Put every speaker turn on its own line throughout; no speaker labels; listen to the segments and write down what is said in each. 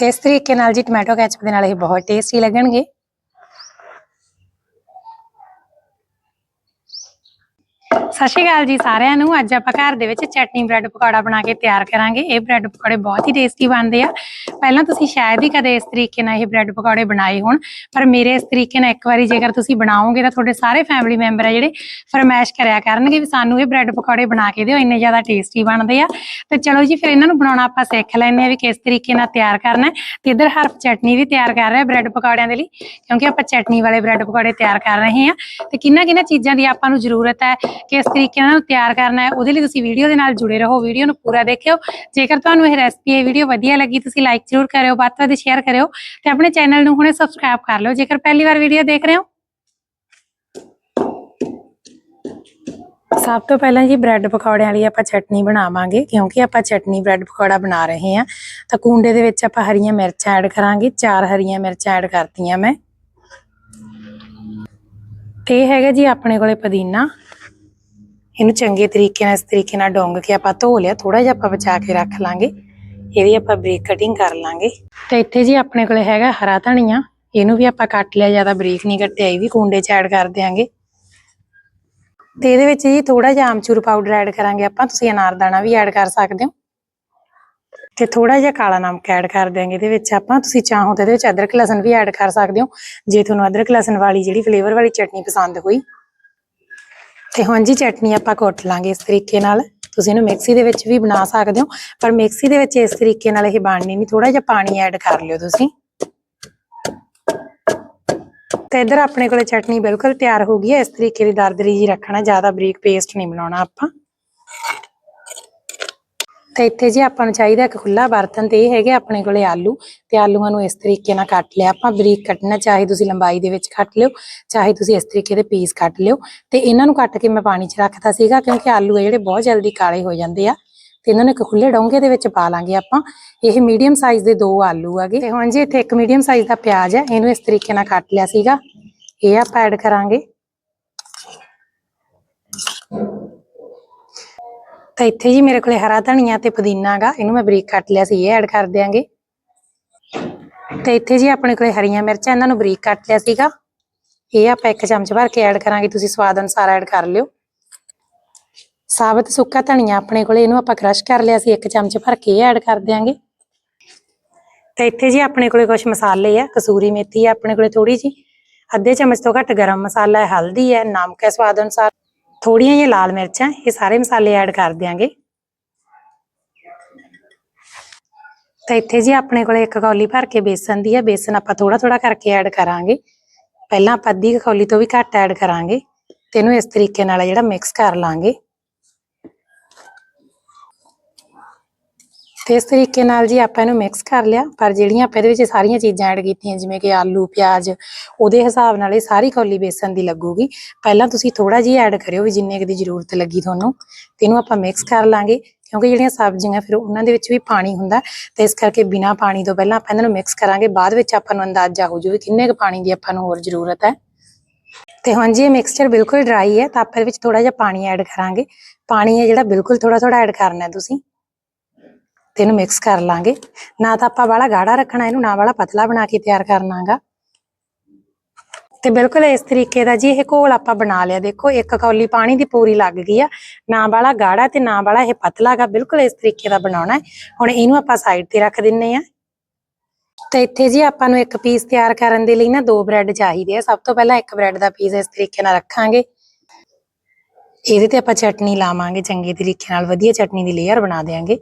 ਤੇ ਇਸ ਤਰੀਕੇ ਨਾਲ ਜੀ ਟੋਮੈਟੋ ਕੈਚਪ ਦੇ ਨਾਲ ਇਹ ਬਹੁਤ ਟੇਸਟੀ ਲੱਗਣਗੇ। ਸਤਿ ਸ਼੍ਰੀ ਅਕਾਲ ਜੀ ਸਾਰਿਆਂ ਨੂੰ। ਅੱਜ ਆਪਾਂ ਘਰ ਦੇ ਵਿੱਚ ਚਟਨੀ, ਬ੍ਰੈਡ, ਪਕੌੜਾ ਬਣਾ ਕੇ ਤਿਆਰ ਕਰਾਂਗੇ। ਇਹ ਬ੍ਰੈਡ ਪਕੌੜੇ ਬਹੁਤ ਹੀ ਟੇਸਟੀ ਬਣਦੇ ਆ। ਪਹਿਲਾਂ ਤੁਸੀਂ ਸ਼ਾਇਦ ਹੀ ਕਦੇ ਇਸ ਤਰੀਕੇ ਨਾਲ ਇਹ ਬ੍ਰੈਡ ਪਕੌੜੇ ਬਣਾਏ ਹੋਣ, ਪਰ ਮੇਰੇ ਇਸ ਤਰੀਕੇ ਨਾਲ ਇੱਕ ਵਾਰੀ ਜੇਕਰ ਤੁਸੀਂ ਬਣਾਓਗੇ ਤਾਂ ਤੁਹਾਡੇ ਸਾਰੇ ਫੈਮਿਲੀ ਮੈਂਬਰ ਆ ਜਿਹੜੇ ਫਰਮਾਇਸ਼ ਕਰਿਆ ਕਰਨਗੇ ਵੀ ਸਾਨੂੰ ਇਹ ਬ੍ਰੈਡ ਪਕੌੜੇ ਬਣਾ ਕੇ ਦਿਓ, ਇੰਨੇ ਜ਼ਿਆਦਾ ਟੇਸਟੀ ਬਣਦੇ ਆ। ਤੇ ਚਲੋ ਜੀ, ਫਿਰ ਇਹਨਾਂ ਨੂੰ ਬਣਾਉਣਾ ਆਪਾਂ ਸਿੱਖ ਲੈਂਦੇ ਆ ਵੀ ਕਿਸ ਤਰੀਕੇ ਨਾਲ ਤਿਆਰ ਕਰਨਾ ਤੇ ਇੱਧਰ ਹਰਫ ਚਟਨੀ ਵੀ ਤਿਆਰ ਕਰ ਰਿਹਾ ਬ੍ਰੈਡ ਪਕੌੜਿਆਂ ਦੇ ਲਈ, ਕਿਉਂਕਿ ਆਪਾਂ ਚਟਨੀ ਵਾਲੇ ਬ੍ਰੈਡ ਪਕੌੜੇ ਤਿਆਰ ਕਰ ਰਹੇ ਹਾਂ। ਤੇ ਕਿੰਨਾ ਕਿੰਨਾ ਚੀਜ਼ਾਂ ਦੀ ਆਪਾਂ ਨੂੰ ਜ਼ਰੂਰਤ ਹੈ, ਕਿਸ ਤਰੀਕੇ ਨਾਲ ਤਿਆਰ ਕਰਨਾ ਹੈ, ਉਹਦੇ ਲਈ ਤੁਸੀਂ ਵੀਡੀਓ ਦੇ ਨਾਲ ਜੁੜੇ ਰਹੋ ਵੀਡੀਓ ਨੂੰ ਪੂਰਾ ਦੇਖਿਓ। ਜੇਕਰ ਤੁਹਾਨੂੰ ਇਹ ਰੈਸਪੀ ਇਹ ਵੀਡੀਓ ਵਧੀਆ ਲੱਗੀ, ਤੁਸੀਂ ਲਾਈਕ ਜ਼ਰੂਰ ਕਰਿਓ ਵੱਧ ਤੋਂ ਵੱਧ ਸ਼ੇਅਰ ਕਰਿਓ ਤੇ ਆਪਣੇ ਚੈਨਲ ਨੂੰ ਹੁਣੇ ਸਬਸਕ੍ਰਾਈਬ ਕਰ ਲਓ ਜੇਕਰ ਪਹਿਲੀ ਵਾਰ ਵੀਡੀਓ ਦੇਖ ਰਹੇ ਹੋ ਸਭ ਤੋਂ ਪਹਿਲਾਂ ਜੀ ਬ੍ਰੈਡ ਪਕੌੜਿਆਂ ਲਈ ਆਪਾਂ ਚਟਨੀ ਬਣਾਵਾਂਗੇ ਕਿਉਂਕਿ ਆਪਾਂ ਚਟਨੀ ਬ੍ਰੈਡ ਪਕੌੜਾ ਬਣਾ ਰਹੇ ਹਾਂ ਤਾਂ ਕੁੰਡੇ ਦੇ ਵਿੱਚ ਆਪਾਂ ਹਰੀਆਂ ਮਿਰਚਾਂ ਐਡ ਕਰਾਂਗੇ ਚਾਰ ਹਰੀਆਂ ਮਿਰਚਾਂ ਐਡ ਕਰਤੀਆਂ ਮੈਂ ਤੇ ਇਹ ਹੈਗਾ ਜੀ ਆਪਣੇ ਕੋਲੇ ਪੁਦੀਨਾ ਇਹਨੂੰ ਚੰਗੇ ਤਰੀਕੇ ਨਾਲ ਇਸ ਤਰੀਕੇ ਨਾਲ ਡੋਂਗ ਕੇ ਆਪਾਂ ਧੋ ਲਿਆ ਥੋੜਾ ਜਿਹਾ ਆਪਾਂ ਬਚਾ ਕੇ ਰੱਖ ਲਾਂਗੇ ਇਹਦੀ ਆਪਾਂ ਬਰੀਕ ਕਟਿੰਗ ਕਰ ਲਾਂਗੇ। ਤੇ ਇੱਥੇ ਜੀ ਆਪਣੇ ਕੋਲੇ ਹੈਗਾ ਹਰਾ ਧਨੀਆ। ਇਹਨੂੰ ਵੀ ਆਪਾਂ ਕੱਟ ਲਿਆ, ਜ਼ਿਆਦਾ ਬਰੀਕ ਨਹੀਂ ਕੱਟਿਆ, ਇਹ ਵੀ ਕੁੰਡੇ 'ਚ ਐਡ ਕਰ ਦਿਆਂਗੇ। ਤੇ ਇਹਦੇ ਵਿੱਚ ਜੀ ਥੋੜਾ ਜਿਹਾ ਆਮਚੂਰ ਪਾਊਡਰ ਐਡ ਕਰਾਂਗੇ ਆਪਾਂ, ਤੁਸੀਂ ਅਨਾਰਦਾਣਾ ਵੀ ਐਡ ਕਰ ਸਕਦੇ ਹੋ। ਤੇ ਥੋੜਾ ਜਿਹਾ ਕਾਲਾ ਨਮਕ ਐਡ ਕਰ ਦਿਆਂਗੇ ਇਹਦੇ ਵਿੱਚ ਆਪਾਂ, ਤੁਸੀਂ ਚਾਹੋ ਤਾਂ ਇਹਦੇ ਵਿੱਚ ਅਦਰਕ ਲਸਣ ਵੀ ਐਡ ਕਰ ਸਕਦੇ ਹੋ। ਜੇ ਤੁਹਾਨੂੰ ਅਦਰਕ ਲਸਣ ਵਾਲੀ ਜਿਹੜੀ ਫਲੇਵਰ ਵਾਲੀ ਚਟਨੀ ਪਸੰਦ ਹੋਈ। ਤੇ ਹੁਣ ਜੀ ਚਟਨੀ ਆਪਾਂ ਕੁੱਟ ਲਾਂਗੇ ਇਸ ਤਰੀਕੇ ਨਾਲ। ਤੁਸੀਂ ਇਹਨੂੰ ਮਿਕਸੀ ਦੇ ਵਿੱਚ ਵੀ ਬਣਾ ਸਕਦੇ ਹੋ, ਪਰ ਮਿਕਸੀ ਦੇ ਵਿੱਚ ਇਸ ਤਰੀਕੇ ਨਾਲ ਇਹ ਬਣਨੀ ਨਹੀਂ ਥੋੜਾ ਜਿਹਾ ਪਾਣੀ ਐਡ ਕਰ ਲਿਓ ਤੁਸੀਂ। ਤੇ ਇਧਰ ਆਪਣੇ ਕੋਲੇ ਚਟਨੀ ਬਿਲਕੁਲ ਤਿਆਰ ਹੋ ਗਈ ਹੈ, ਇਸ ਤਰੀਕੇ ਦੀ ਦਰਦਰੀ ਜੀ ਰੱਖਣਾ, ਜ਼ਿਆਦਾ ਬਰੀਕ ਪੇਸਟ ਨਹੀਂ ਬਣਾਉਣਾ ਆਪਾਂ। ਤੇ ਇੱਥੇ ਜੀ ਆਪਾਂ ਨੂੰ ਚਾਹੀਦਾ ਇੱਕ ਖੁੱਲਾ ਬਰਤਨ ਤੇ ਇਹ ਹੈਗੇ ਆਪਣੇ ਕੋਲੇ ਆਲੂ ਤੇ ਆਲੂਆਂ ਨੂੰ ਇਸ ਤਰੀਕੇ ਨਾਲ ਕੱਟ ਲਿਆ। ਆਪਾਂ ਬਰੀਕ ਕੱਟਣਾ, ਚਾਹੇ ਤੁਸੀਂ ਲੰਬਾਈ ਦੇ ਵਿੱਚ ਕੱਟ ਲਿਓ, ਚਾਹੇ ਤੁਸੀਂ ਇਸ ਤਰੀਕੇ ਦੇ ਪੀਸ ਕੱਟ ਲਿਓ। ਤੇ ਇਹਨਾਂ ਨੂੰ ਕੱਟ ਕੇ ਮੈਂ ਪਾਣੀ 'ਚ ਰੱਖਤਾ ਸੀਗਾ ਕਿਉਂਕਿ ਆਲੂ ਆ ਜਿਹੜੇ ਬਹੁਤ ਜਲਦੀ ਕਾਲੇ ਹੋ ਜਾਂਦੇ ਆ। ਤੇ ਇਹਨਾਂ ਨੂੰ ਇੱਕ ਖੁੱਲੇ ਡੋਂਗੇ ਦੇ ਵਿੱਚ ਪਾ ਲਾਂਗੇ ਆਪਾਂ। ਇਹ ਮੀਡੀਅਮ ਸਾਈਜ਼ ਦੇ ਦੋ ਆਲੂ ਆਗੇ ਤੇ ਹੁਣ ਜੀ ਇੱਥੇ ਇੱਕ ਮੀਡੀਅਮ ਸਾਈਜ਼ ਦਾ ਪਿਆਜ਼ ਹੈ, ਇਹਨੂੰ ਇਸ ਤਰੀਕੇ ਨਾਲ ਕੱਟ ਲਿਆ ਸੀਗਾ। ਇਹ ਆਪਾਂ ਐਡ ਕਰਾਂਗੇ। ਤਾਂ ਇੱਥੇ ਜੀ ਮੇਰੇ ਕੋਲੇ ਹਰਾ ਧਨੀਆ ਤੇ ਪੁਦੀਨਾ ਹੈਗਾ ਇਹਨੂੰ ਮੈਂ ਬਰੀਕ ਕੱਟ ਲਿਆ ਸੀ, ਇਹ ਐਡ ਕਰ ਦਿਆਂਗੇ। ਤੇ ਇੱਥੇ ਜੀ ਆਪਣੇ ਕੋਲੇ ਹਰੀਆਂ ਮਿਰਚਾਂ, ਇਹਨਾਂ ਨੂੰ ਬਰੀਕ ਕੱਟ ਲਿਆ ਸੀਗਾ। ਇਹ ਆਪਾਂ ਇੱਕ ਚਮਚ ਭਰ ਕੇ ਐਡ ਕਰਾਂਗੇ, ਤੁਸੀਂ ਸਵਾਦ ਅਨੁਸਾਰ ਐਡ ਕਰ ਲਿਓ। ਸਾਬਤ ਸੁੱਕਾ ਧਨੀਆ ਆਪਣੇ ਕੋਲੇ, ਇਹਨੂੰ ਆਪਾਂ ਕ੍ਰਸ਼ ਕਰ ਲਿਆ ਸੀ, ਇੱਕ ਚਮਚ ਭਰ ਕੇ ਇਹ ਐਡ ਕਰ ਦਿਆਂਗੇ। ਤੇ ਇੱਥੇ ਜੀ ਆਪਣੇ ਕੋਲੇ ਕੁਝ ਮਸਾਲੇ ਆ, ਕਸੂਰੀ ਮੇਥੀ ਆ ਆਪਣੇ ਕੋਲੇ ਥੋੜੀ ਜੀ ਅੱਧੇ ਚਮਚ ਤੋਂ ਘੱਟ ਗਰਮ ਮਸਾਲਾ ਹੈ ਹਲਦੀ ਹੈ ਨਮਕ ਹੈ ਸਵਾਦ ਅਨੁਸਾਰ। ਥੋੜੀਆਂ ਜਿਹੀਆਂ ਲਾਲ ਮਿਰਚਾਂ, ਇਹ ਸਾਰੇ ਮਸਾਲੇ ਐਡ ਕਰ ਦਿਆਂਗੇ। ਤਾਂ ਇੱਥੇ ਜੀ ਆਪਣੇ ਕੋਲੇ ਇੱਕ ਕੌਲੀ ਭਰ ਕੇ ਬੇਸਨ ਦੀ ਹੈ ਬੇਸਨ ਆਪਾਂ ਥੋੜਾ ਥੋੜਾ ਕਰਕੇ ਐਡ ਕਰਾਂਗੇ। ਪਹਿਲਾਂ ਆਪਾਂ ਅੱਧੀ ਕੌਲੀ ਤੋਂ ਵੀ ਘੱਟ ਐਡ ਕਰਾਂਗੇ ਤੇ ਇਹਨੂੰ ਇਸ ਤਰੀਕੇ ਨਾਲ ਜਿਹੜਾ ਮਿਕਸ ਕਰ ਲਾਂਗੇ। ਇਸ ਤਰੀਕੇ ਨਾਲ ਜੀ ਆਪਾਂ ਇਹਨੂੰ ਮਿਕਸ ਕਰ ਲਿਆ। ਪਰ ਜਿਹੜੀਆਂ ਆਪਾਂ ਇਹਦੇ ਵਿੱਚ ਸਾਰੀਆਂ ਚੀਜ਼ਾਂ ਐਡ ਕੀਤੀਆਂ, ਜਿਵੇਂ ਕਿ ਆਲੂ, ਪਿਆਜ਼, ਉਹਦੇ ਹਿਸਾਬ ਨਾਲ ਇਹ ਸਾਰੀ ਕੌਲੀ ਬੇਸਨ ਦੀ ਲੱਗੂਗੀ। ਪਹਿਲਾਂ ਤੁਸੀਂ ਥੋੜਾ ਜਿਹਾ ਐਡ ਕਰਿਓ ਵੀ ਜਿੰਨੇ ਕੁ ਦੀ ਜ਼ਰੂਰਤ ਲੱਗੀ ਤੁਹਾਨੂੰ। ਤੇ ਇਹਨੂੰ ਆਪਾਂ ਮਿਕਸ ਕਰ ਲਾਂਗੇ, ਕਿਉਂਕਿ ਜਿਹੜੀਆਂ ਸਬਜ਼ੀਆਂ ਫਿਰ ਉਹਨਾਂ ਦੇ ਵਿੱਚ ਵੀ ਪਾਣੀ ਹੁੰਦਾ। ਤੇ ਇਸ ਕਰਕੇ ਬਿਨਾ ਪਾਣੀ ਤੋਂ ਪਹਿਲਾਂ ਆਪਾਂ ਇਹਨਾਂ ਨੂੰ ਮਿਕਸ ਕਰਾਂਗੇ। ਬਾਅਦ ਵਿੱਚ ਆਪਾਂ ਨੂੰ ਅੰਦਾਜ਼ਾ ਹੋ ਜੂ ਵੀ ਕਿੰਨੇ ਕੁ ਪਾਣੀ ਦੀ ਆਪਾਂ ਨੂੰ ਹੋਰ ਜ਼ਰੂਰਤ ਹੈ। ਤੇ ਹੁਣ ਜੀ ਇਹ ਮਿਕਸਚਰ ਬਿਲਕੁਲ ਡਰਾਈ ਹੈ, ਤਾਂ ਆਪਾਂ ਇਹਦੇ ਵਿੱਚ ਥੋੜਾ ਜਿਹਾ ਪਾਣੀ ਐਡ ਕਰਾਂਗੇ। ਪਾਣੀ ਹੈ ਜਿਹੜਾ ਬਿਲਕੁਲ ਥੋੜਾ ਥੋੜਾ ਐਡ ਕਰਨਾ ਹੈ ਤੁਸੀਂ। ਤੇ ਇਹਨੂੰ ਮਿਕਸ ਕਰ ਲਾਂਗੇ। ਨਾ ਤਾਂ ਆਪਾਂ ਵਾਲਾ ਗਾੜਾ ਰੱਖਣਾ, ਇਹਨੂੰ ਨਾ ਵਾਲਾ ਪਤਲਾ ਬਣਾ ਕੇ ਤਿਆਰ ਕਰਨਾਗਾ ਤੇ ਬਿਲਕੁਲ ਇਸ ਤਰੀਕੇ ਦਾ ਜੀ ਇਹ ਘੋਲ ਆਪਾਂ ਬਣਾ ਲਿਆ। ਦੇਖੋ, ਇੱਕ ਕੌਲੀ ਪਾਣੀ ਦੀ ਪੂਰੀ ਲੱਗ ਗਈ ਆ। ਨਾ ਵਾਲਾ ਗਾੜਾ ਤੇ ਨਾ ਵਾਲਾ ਇਹ ਪਤਲਾਗਾ ਬਿਲਕੁਲ ਇਸ ਤਰੀਕੇ ਦਾ ਬਣਾਉਣਾ ਹੈ। ਹੁਣ ਇਹਨੂੰ ਆਪਾਂ ਸਾਈਡ ਤੇ ਰੱਖ ਦਿੰਨੇ ਆ। ਤੇ ਇੱਥੇ ਜੀ ਆਪਾਂ ਨੂੰ ਇੱਕ ਪੀਸ ਤਿਆਰ ਕਰਨ ਦੇ ਲਈ ਨਾ ਦੋ ਬ੍ਰੈਡ ਚਾਹੀਦੇ ਆ। ਸਭ ਤੋਂ ਪਹਿਲਾਂ ਇੱਕ ਬ੍ਰੈਡ ਦਾ ਪੀਸ ਇਸ ਤਰੀਕੇ ਨਾਲ ਰੱਖਾਂਗੇ। ਇਹਦੇ ਤੇ ਆਪਾਂ ਚਟਨੀ ਲਾਵਾਂਗੇ, ਚੰਗੇ ਤਰੀਕੇ ਨਾਲ, ਵਧੀਆ ਚਟਨੀ ਦੀ ਲੇਅਰ ਬਣਾ ਦੇਾਂਗੇ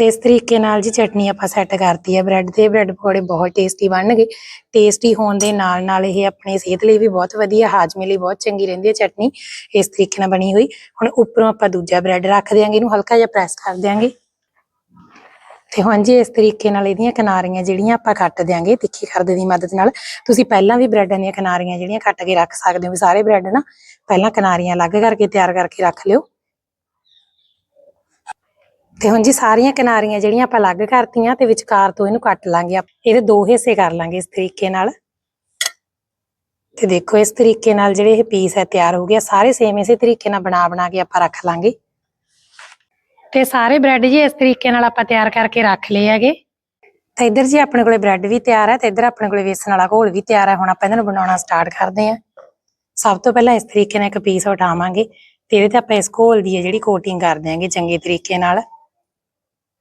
ਤੇ ਇਸ ਤਰੀਕੇ ਨਾਲ ਜੀ ਚਟਨੀ ਆਪਾਂ ਸੈੱਟ ਕਰਤੀ ਹੈ ਬ੍ਰੈਡ ਤੇ ਬ੍ਰੈਡ ਪਕੌੜੇ ਬਹੁਤ ਟੇਸਟੀ ਬਣਨਗੇ। ਟੇਸਟੀ ਹੋਣ ਦੇ ਨਾਲ ਨਾਲ ਇਹ ਆਪਣੀ ਸਿਹਤ ਲਈ ਵੀ ਬਹੁਤ ਵਧੀਆ, ਹਾਜ਼ਮੇ ਲਈ ਬਹੁਤ ਚੰਗੀ ਰਹਿੰਦੀ ਹੈ ਚਟਨੀ। ਇਸ ਤਰੀਕੇ ਨਾਲ ਬਣੀ ਹੋਈ। ਹੁਣ ਉੱਪਰੋਂ ਆਪਾਂ ਦੂਜਾ ਬ੍ਰੈਡ ਰੱਖ ਦਿਆਂਗੇ, ਇਹਨੂੰ ਹਲਕਾ ਜਿਹਾ ਪ੍ਰੈਸ ਕਰ ਦਿਆਂਗੇ। ਤੇ ਹੁਣ ਜੀ ਇਸ ਤਰੀਕੇ ਨਾਲ ਇਹਦੀਆਂ ਕਿਨਾਰੀਆਂ ਜਿਹੜੀਆਂ ਆਪਾਂ ਕੱਟ ਦਿਆਂਗੇ, ਤਿੱਖੀ ਖਰਦੇ ਦੀ ਮਦਦ ਨਾਲ। ਤੁਸੀਂ ਪਹਿਲਾਂ ਵੀ ਬ੍ਰੈਡਾਂ ਦੀਆਂ ਕਿਨਾਰੀਆਂ ਜਿਹੜੀਆਂ ਕੱਟ ਕੇ ਰੱਖ ਸਕਦੇ ਹੋ, ਵੀ ਸਾਰੇ ਬ੍ਰੈਡ ਨਾ ਪਹਿਲਾਂ ਕਿਨਾਰੀਆਂ ਅਲੱਗ ਕਰਕੇ ਤਿਆਰ ਕਰਕੇ ਰੱਖ ਲਿਓ। ਤੇ ਹੁਣ ਜੀ ਸਾਰੀਆਂ ਕਿਨਾਰੀਆਂ ਜਿਹੜੀਆਂ ਆਪਾਂ ਅਲੱਗ ਕਰਤੀਆਂ ਤੇ ਵਿਚਕਾਰ ਤੋਂ ਇਹਨੂੰ ਕੱਟ ਲਾਂਗੇ ਆਪਾਂ। ਇਹਦੇ ਦੋ ਹਿੱਸੇ ਕਰ ਲਾਂਗੇ ਇਸ ਤਰੀਕੇ ਨਾਲ। ਤੇ ਦੇਖੋ ਇਸ ਤਰੀਕੇ ਨਾਲ ਜਿਹੜੇ ਇਹ ਪੀਸ ਹੈ ਤਿਆਰ ਹੋ ਗਿਆ ਸਾਰੇ ਸੇਮ ਇਸੇ ਤਰੀਕੇ ਨਾਲ ਬਣਾ ਬਣਾ ਕੇ ਆਪਾਂ ਰੱਖ ਲਾਂਗੇ। ਤੇ ਸਾਰੇ ਬ੍ਰੈਡ ਜੀ ਇਸ ਤਰੀਕੇ ਨਾਲ ਆਪਾਂ ਤਿਆਰ ਕਰਕੇ ਰੱਖ ਲਏ ਹੈਗੇ। ਤਾਂ ਇੱਧਰ ਜੀ ਆਪਣੇ ਕੋਲੇ ਬ੍ਰੈਡ ਵੀ ਤਿਆਰ ਹੈ ਤੇ ਇੱਧਰ ਆਪਣੇ ਕੋਲੇ ਵੇਸਣ ਵਾਲਾ ਘੋਲ ਵੀ ਤਿਆਰ ਹੈ। ਹੁਣ ਆਪਾਂ ਇਹਨਾਂ ਨੂੰ ਬਣਾਉਣਾ ਸਟਾਰਟ ਕਰਦੇ ਹਾਂ। ਸਭ ਤੋਂ ਪਹਿਲਾਂ ਇਸ ਤਰੀਕੇ ਨਾਲ ਇੱਕ ਪੀਸ ਉਠਾਵਾਂਗੇ ਤੇ ਇਹਦੇ ਤੇ ਆਪਾਂ ਇਸ ਘੋਲ ਦੀ ਹੈ ਜਿਹੜੀ ਕੋਟਿੰਗ ਕਰ ਦਿਆਂਗੇ ਚੰਗੇ ਤਰੀਕੇ ਨਾਲ।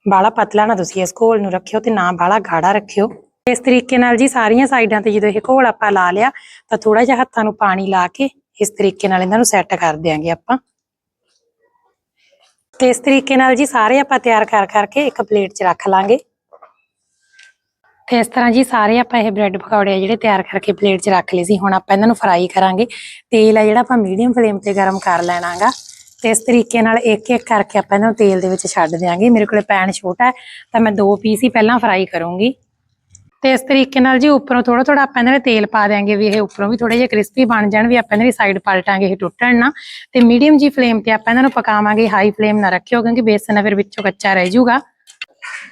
ਬਾਲਾ ਪਤਲਾ ਨਾ ਤੁਸੀਂ ਇਸ ਘੋਲ ਨੂੰ ਰੱਖਿਓ ਤੇ ਨਾ ਬਾਲਾ ਗਾੜਾ ਰੱਖਿਓ। ਇਸ ਤਰੀਕੇ ਨਾਲ ਜੀ ਸਾਰੀਆਂ ਸਾਈਡਾਂ ਤੇ ਜਦੋਂ ਇਹ ਘੋਲ ਆਪਾਂ ਲਾ ਲਿਆ, ਤਾਂ ਥੋੜਾ ਜਿਹਾ ਹੱਥਾਂ ਨੂੰ ਪਾਣੀ ਲਾ ਕੇ ਇਸ ਤਰੀਕੇ ਨਾਲ ਇਹਨਾਂ ਨੂੰ ਸੈੱਟ ਕਰ ਦਿਆਂਗੇ ਆਪਾਂ। ਤੇ ਇਸ ਤਰੀਕੇ ਨਾਲ ਜੀ ਸਾਰੇ ਆਪਾਂ ਤਿਆਰ ਕਰ ਕਰਕੇ ਇੱਕ ਪਲੇਟ 'ਚ ਰੱਖ ਲਾਂਗੇ। ਤੇ ਇਸ ਤਰ੍ਹਾਂ ਜੀ ਸਾਰੇ ਆਪਾਂ ਇਹ ਬ੍ਰੈਡ ਪਕੌੜੇ ਆ ਜਿਹੜੇ ਤਿਆਰ ਕਰਕੇ ਪਲੇਟ 'ਚ ਰੱਖ ਲਏ ਸੀ, ਹੁਣ ਆਪਾਂ ਇਹਨਾਂ ਨੂੰ ਫਰਾਈ ਕਰਾਂਗੇ। ਤੇਲ ਆ ਜਿਹੜਾ ਆਪਾਂ ਮੀਡੀਅਮ ਫਲੇਮ ਤੇ ਗਰਮ ਕਰ ਲੈਣਾਗਾ। ਤੇ ਇਸ ਤਰੀਕੇ ਨਾਲ ਇੱਕ ਇੱਕ ਕਰਕੇ ਆਪਾਂ ਇਹਨਾਂ ਨੂੰ ਤੇਲ ਦੇ ਵਿੱਚ ਛੱਡ ਦਿਆਂਗੇ। ਮੇਰੇ ਕੋਲੇ ਪੈਨ ਛੋਟਾ ਹੈ, ਤਾਂ ਮੈਂ ਦੋ ਪੀਸ ਹੀ ਪਹਿਲਾਂ ਫਰਾਈ ਕਰੂੰਗੀ। ਤੇ ਇਸ ਤਰੀਕੇ ਨਾਲ ਜੀ ਉੱਪਰੋਂ ਥੋੜਾ ਥੋੜਾ ਆਪਾਂ ਇਹਨਾਂ ਦੇ ਤੇਲ ਪਾ ਦਿਆਂਗੇ ਵੀ ਇਹ ਉੱਪਰੋਂ ਵੀ ਥੋੜੇ ਜਿਹਾ ਕ੍ਰਿਸਪੀ ਬਣ ਜਾਣ ਵੀ ਆਪਾਂ ਇਹਨਾਂ ਦੀ ਸਾਈਡ ਪਲਟਾਂਗੇ, ਇਹ ਟੁੱਟਣ ਨਾ। ਤੇ ਮੀਡੀਅਮ ਜੀ ਫਲੇਮ ਤੇ ਆਪਾਂ ਇਹਨਾਂ ਨੂੰ ਪਕਾਵਾਂਗੇ, ਹਾਈ ਫਲੇਮ ਨਾ ਰੱਖਿਓ ਕਿਉਂਕਿ ਬੇਸਨ ਆ ਫਿਰ ਵਿੱਚੋਂ ਕੱਚਾ ਰਹਿ ਜਾਊਗਾ।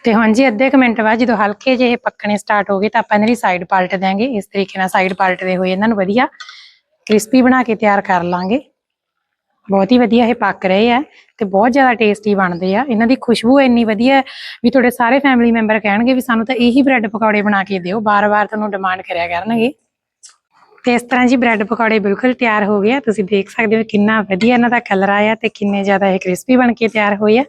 ਤੇ ਹੁਣ ਜੀ ਅੱਧੇ ਕੁ ਮਿੰਟ ਬਾਅਦ ਜਦੋਂ ਹਲਕੇ ਜਿਹੇ ਇਹ ਪੱਕਣੇ ਸਟਾਰਟ ਹੋ ਗਏ ਤਾਂ ਆਪਾਂ ਇਹਨਾਂ ਦੀ ਸਾਈਡ ਪਲਟ ਦਿਆਂਗੇ। ਇਸ ਤਰੀਕੇ ਨਾਲ ਸਾਈਡ ਪਲਟਦੇ ਹੋਏ ਇਹਨਾਂ ਨੂੰ ਵਧੀਆ ਕ੍ਰਿਸਪੀ ਬਣਾ ਕੇ ਤਿਆਰ ਕਰ ਲਾਂਗੇ। ਬਹੁਤ ਹੀ ਵਧੀਆ ਇਹ ਪੱਕ ਰਹੇ ਆ ਤੇ ਬਹੁਤ ਜ਼ਿਆਦਾ ਟੇਸਟੀ ਬਣਦੇ ਆ। ਇਹਨਾਂ ਦੀ ਖੁਸ਼ਬੂ ਇੰਨੀ ਵਧੀਆ ਵੀ ਤੁਹਾਡੇ ਸਾਰੇ ਫੈਮਿਲੀ ਮੈਂਬਰ ਕਹਿਣਗੇ ਵੀ ਸਾਨੂੰ ਤਾਂ ਇਹੀ ਬ੍ਰੈਡ ਪਕੌੜੇ ਬਣਾ ਕੇ ਦਿਓ, ਬਾਰ-ਬਾਰ ਤੁਹਾਨੂੰ ਡਿਮਾਂਡ ਕਰਿਆ ਕਰਨਗੇ। ਤੇ ਇਸ ਤਰ੍ਹਾਂ ਜੀ ਬ੍ਰੈਡ ਪਕੌੜੇ ਬਿਲਕੁਲ ਤਿਆਰ ਹੋ ਗਏ ਆ। ਤੁਸੀਂ ਦੇਖ ਸਕਦੇ ਹੋ ਕਿੰਨਾ ਵਧੀਆ ਇਹਨਾਂ ਦਾ ਕਲਰ ਆਇਆ ਤੇ ਕਿੰਨੇ ਜ਼ਿਆਦਾ ਇਹ ਕ੍ਰਿਸਪੀ ਬਣ ਕੇ ਤਿਆਰ ਹੋਏ ਆ।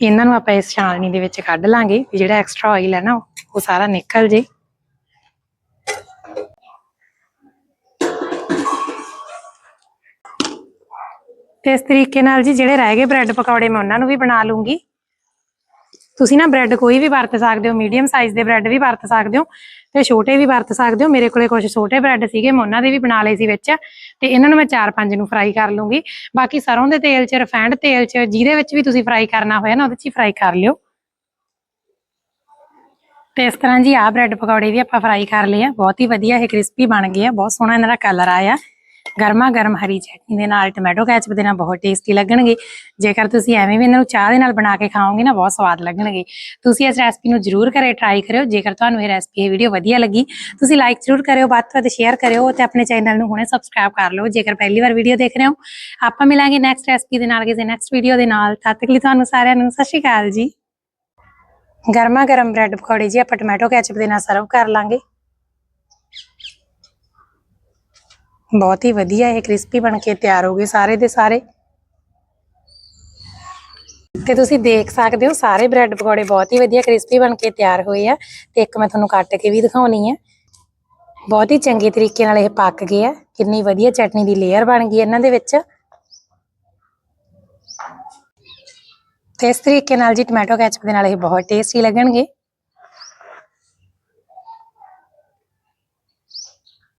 ਇਹਨਾਂ ਨੂੰ ਆਪਾਂ ਇਸ ਛਾਣਨੀ ਦੇ ਵਿੱਚ ਕੱਢ ਲਾਂਗੇ ਵੀ ਜਿਹੜਾ ਐਕਸਟਰਾ ਆਇਲ ਹੈ ਨਾ, ਉਹ ਸਾਰਾ ਨਿਕਲ ਜੇ। ਤੇ ਇਸ ਤਰੀਕੇ ਨਾਲ ਜੀ ਜਿਹੜੇ ਰਹਿ ਗਏ ਬ੍ਰੈਡ ਪਕੌੜੇ ਮੈਂ ਉਹਨਾਂ ਨੂੰ ਵੀ ਬਣਾ ਲੂੰਗੀ। ਤੁਸੀਂ ਨਾ ਬ੍ਰੈਡ ਕੋਈ ਵੀ ਵਰਤ ਸਕਦੇ ਹੋ ਮੀਡੀਅਮ ਸਾਈਜ਼ ਦੇ ਬ੍ਰੈਡ ਵੀ ਵਰਤ ਸਕਦੇ ਹੋ ਤੇ ਛੋਟੇ ਵੀ ਵਰਤ ਸਕਦੇ ਹੋ। ਮੇਰੇ ਕੋਲੇ ਕੁਝ ਛੋਟੇ ਬ੍ਰੈਡ ਸੀਗੇ, ਮੈਂ ਉਹਨਾਂ ਦੇ ਵੀ ਬਣਾ ਲਏ ਸੀ ਵਿੱਚ ਤੇ ਇਹਨਾਂ ਨੂੰ ਮੈਂ 4-5 ਨੂੰ ਫਰਾਈ ਕਰ ਲੂੰਗੀ। ਬਾਕੀ ਸਰੋਂ ਦੇ ਤੇਲ 'ਚ ਰਿਫਾਈਂਡ ਤੇਲ 'ਚ, ਜਿਹਦੇ ਵਿੱਚ ਵੀ ਤੁਸੀਂ ਫਰਾਈ ਕਰਨਾ ਹੋਇਆ ਨਾ, ਉਹਦੇ 'ਚ ਹੀ ਫਰਾਈ ਕਰ ਲਿਓ। ਤੇ ਇਸ ਤਰ੍ਹਾਂ ਜੀ ਆਹ ਬ੍ਰੈਡ ਪਕੌੜੇ ਵੀ ਆਪਾਂ ਫਰਾਈ ਕਰ ਲਏ ਆ। ਬਹੁਤ ਹੀ ਵਧੀਆ, ਇਹ ਕ੍ਰਿਸਪੀ ਬਣ ਗਏ ਆ, ਬਹੁਤ ਸੋਹਣਾ ਇਹਨਾਂ ਦਾ ਕਲਰ ਆਇਆ। ਗਰਮਾ ਗਰਮ ਹਰੀ ਚਟਨੀ ਦੇ ਨਾਲ, ਟੋਮੈਟੋ ਕੈਚਪ ਦੇ ਨਾਲ ਬਹੁਤ ਟੇਸਟੀ ਲੱਗਣਗੇ। ਜੇਕਰ ਤੁਸੀਂ ਐਵੇਂ ਵੀ ਇਹਨਾਂ ਨੂੰ ਚਾਹ ਦੇ ਨਾਲ ਬਣਾ ਕੇ ਖਾਓਗੇ ਨਾ, ਬਹੁਤ ਸਵਾਦ ਲੱਗਣਗੇ। ਤੁਸੀਂ ਇਸ ਰੈਸਪੀ ਨੂੰ ਜਰੂਰ ਘਰੇ ਟਰਾਈ ਕਰਿਓ। ਜੇਕਰ ਤੁਹਾਨੂੰ ਇਹ ਰੈਸਪੀ ਇਹ ਵੀਡੀਓ ਵਧੀਆ ਲੱਗੀ, ਤੁਸੀਂ ਲਾਈਕ ਜਰੂਰ ਕਰਿਓ, ਵੱਧ ਤੋਂ ਵੱਧ ਸ਼ੇਅਰ ਕਰਿਓ ਤੇ ਆਪਣੇ ਚੈਨਲ ਨੂੰ ਹੁਣੇ ਸਬਸਕ੍ਰਾਈਬ ਕਰ ਲਓ। ਜੇਕਰ ਪਹਿਲੀ ਵਾਰ ਵੀਡੀਓ ਦੇਖ ਰਹੇ ਹੋ, ਆਪਾਂ ਮਿਲਾਂਗੇ ਨੈਕਸਟ ਰੈਸਪੀ ਦੇ ਨਾਲ ਕਿਸੇ ਨੈਕਸਟ ਵੀਡੀਓ ਦੇ ਨਾਲ। ਤਦ ਤੱਕ ਲਈ ਤੁਹਾਨੂੰ ਸਾਰਿਆਂ ਨੂੰ ਸਤਿ ਸ਼੍ਰੀ ਅਕਾਲ ਜੀ। ਗਰਮਾ ਗਰਮ ਬ੍ਰੈਡ ਪਕੌੜੇ ਜੀ ਆਪਾਂ ਟੋਮੈਟੋ ਕੈਚਪ ਦੇ ਨਾਲ ਸਰਵ ਕਰ ਲਾਂਗੇ। ਬਹੁਤ ਹੀ ਵਧੀਆ, ਇਹ ਕ੍ਰਿਸਪੀ ਬਣ ਕੇ ਤਿਆਰ ਹੋ ਗਏ ਸਾਰੇ ਦੇ ਸਾਰੇ। ਤੇ ਤੁਸੀਂ ਦੇਖ ਸਕਦੇ ਹੋ, ਸਾਰੇ ਬ੍ਰੈਡ ਪਕੌੜੇ ਬਹੁਤ ਹੀ ਵਧੀਆ ਕ੍ਰਿਸਪੀ ਬਣ ਕੇ ਤਿਆਰ ਹੋਏ ਆ। ਤੇ ਇੱਕ ਮੈਂ ਤੁਹਾਨੂੰ ਕੱਟ ਕੇ ਵੀ ਦਿਖਾਉਣੀ ਹੈ ਬਹੁਤ ਹੀ ਚੰਗੇ ਤਰੀਕੇ ਨਾਲ ਇਹ ਪੱਕ ਗਏ ਆ। ਕਿੰਨੀ ਵਧੀਆ ਚਟਨੀ ਦੀ ਲੇਅਰ ਬਣ ਗਈ ਇਹਨਾਂ ਦੇ ਵਿੱਚ। ਤੇ ਇਸ ਤਰੀਕੇ ਨਾਲ ਜੀ ਟੋਮੈਟੋ ਕੈਚਪ ਦੇ ਨਾਲ ਇਹ ਬਹੁਤ ਟੇਸਟੀ ਲੱਗਣਗੇ।